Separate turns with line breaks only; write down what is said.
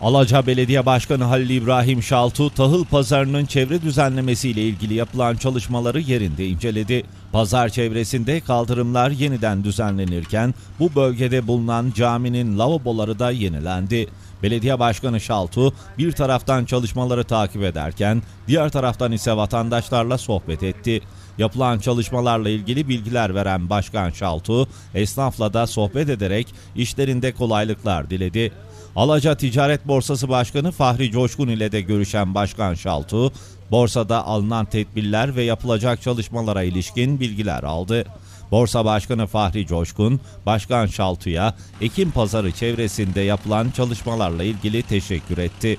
Alaca Belediye Başkanı Halil İbrahim Şaltu, tahıl pazarının çevre düzenlemesiyle ilgili yapılan çalışmaları yerinde inceledi. Pazar çevresinde kaldırımlar yeniden düzenlenirken bu bölgede bulunan caminin lavaboları da yenilendi. Belediye Başkanı Şaltu bir taraftan çalışmaları takip ederken diğer taraftan ise vatandaşlarla sohbet etti. Yapılan çalışmalarla ilgili bilgiler veren Başkan Şaltu, esnafla da sohbet ederek işlerinde kolaylıklar diledi. Alaca Ticaret Borsası Başkanı Fahri Coşkun ile de görüşen Başkan Şaltu, borsada alınan tedbirler ve yapılacak çalışmalara ilişkin bilgiler aldı. Borsa Başkanı Fahri Coşkun, Başkan Şaltu'ya Ekim Pazarı çevresinde yapılan çalışmalarla ilgili teşekkür etti.